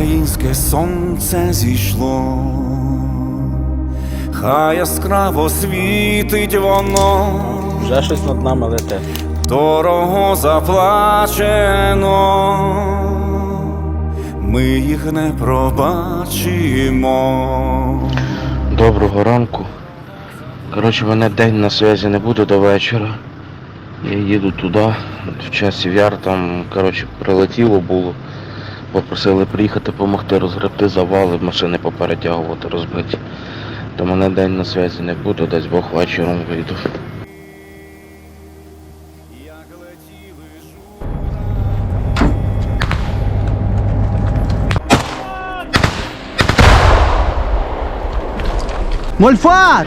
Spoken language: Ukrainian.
Українське сонце зійшло, хай яскраво світить воно, Вже щось над нами летить. дорого заплачено, ми їх не пробачимо. Доброго ранку. Коротше, мене день на зв'язі не буде до вечора. Я їду туди, в часі яр там, коротше, прилетіло було. Попросили приїхати допомогти розгребти завали, машини поперетягувати, розбиті. То мене день на зв'язі не буде, десь Бог вечором вийду. Мольфар!